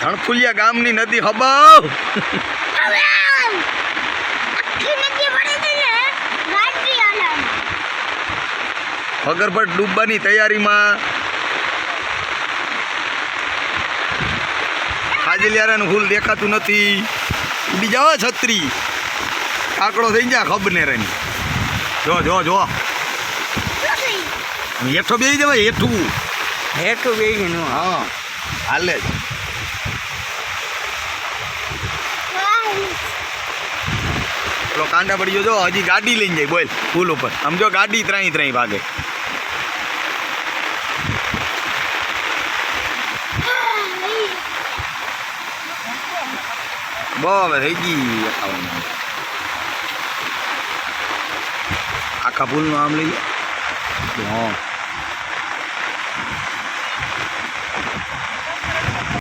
ધણફુલિયા ગામની નદી હબાવ. વગરભટ ડૂબવાની તૈયારીમાં હાજલિયારાનું ફૂલ દેખાતું નથી. બીજા છત્રી. કાકડો થઈ જા ખબર ને રેની જો જો જો. હેઠો બે જવાય હેઠું. હેઠું બેસી નું હા, હાલે જ. પેલો કાંડા પડી જો, હજી ગાડી લઈને જાય, બોલ, પુલ ઉપર. સમજો ગાડી ત્રાઈ ત્રાઈ ભાગે. બરાબર થઈ ગઈ આખા પુલનું આમ લઈ લો. હા.